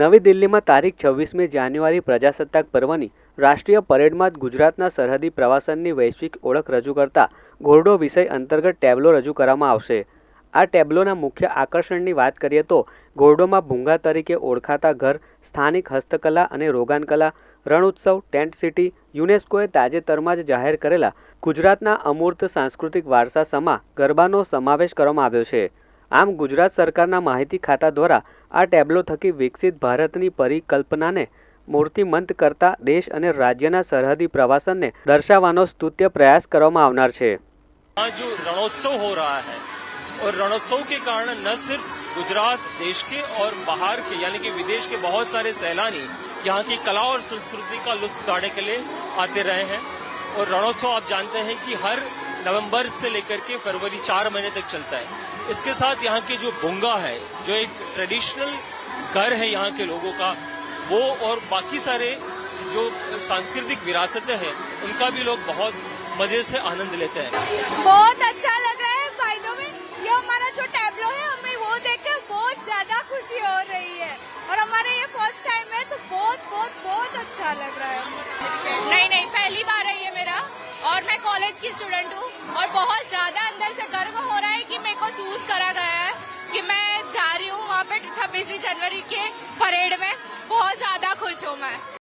નવી દિલ્હીમાં તારીખ છવ્વીસમી જાન્યુઆરી પ્રજાસત્તાક પર્વની રાષ્ટ્રીય પરેડમાં ગુજરાતના સરહદી પ્રવાસનની વૈશ્વિક ઓળખ રજૂ કરતા ઘોરડો વિષય અંતર્ગત ટેબ્લો રજૂ કરવામાં આવશે આ ટેબ્લોના મુખ્ય આકર્ષણની વાત કરીએ તો ઘોરડોમાં ભૂંગા તરીકે ઓળખાતા ઘર સ્થાનિક હસ્તકલા અને રોગાનકલા રણોત્સવ ટેન્ટ સિટી યુનેસ્કોએ તાજેતરમાં જ જાહેર કરેલા ગુજરાતના અમૂર્ત સાંસ્કૃતિક વારસા સમા ગરબાનો સમાવેશ કરવામાં આવ્યો છે આમ ગુજરાત સરકારના માહિતી ખાતા દ્વારા આ ટેબ્લો થકી વિકસિત ભારતની પરિકલ્પનાને મૂર્તિમંત કરતા દેશ અને રાજ્યના સરહદી પ્રવાસનને દર્શાવવાનો સ્તુત્ય પ્રયાસ કરવામાં આવનાર છે. આ જે રણોત્સવો હો રહ્યા છે ઓર રણોત્સવ કે કારણે ન સਿਰફ ગુજરાત દેશ કે ઓર બહાર કે એટલે કે વિદેશ કે બહુત سارے સહેલાની અહીં કે કલા ઓર સંસ્કૃતિ કા લુક કાઢે કે લે આતે રહે છે ઓર રણોત્સવ આપ જાણતે હૈ કે હર नवंबर से लेकर के फरवरी चार महीने तक चलता है इसके साथ यहाँ के जो बोंगा है जो एक ट्रेडिशनल घर है यहाँ के लोगों का वो और बाकी सारे जो सांस्कृतिक विरासतें हैं उनका भी लोग बहुत मजे से आनंद लेते हैं बहुत अच्छा लग रहा है फायदों में ये हमारा जो टैबलो है हमें वो देख के बहुत ज्यादा खुशी हो रही है और हमारे ये फर्स्ट टाइम है तो बहुत बहुत बहुत अच्छा लग रहा है नहीं नहीं पहली बार है ये मेरा की स्टूडेंट हूँ और बहुत ज्यादा अंदर से गर्व हो रहा है कि मेरे को चूज करा गया है कि मैं जा रही हूँ वहाँ पे छब्बीसवीं जनवरी के परेड में बहुत ज्यादा खुश हूँ मैं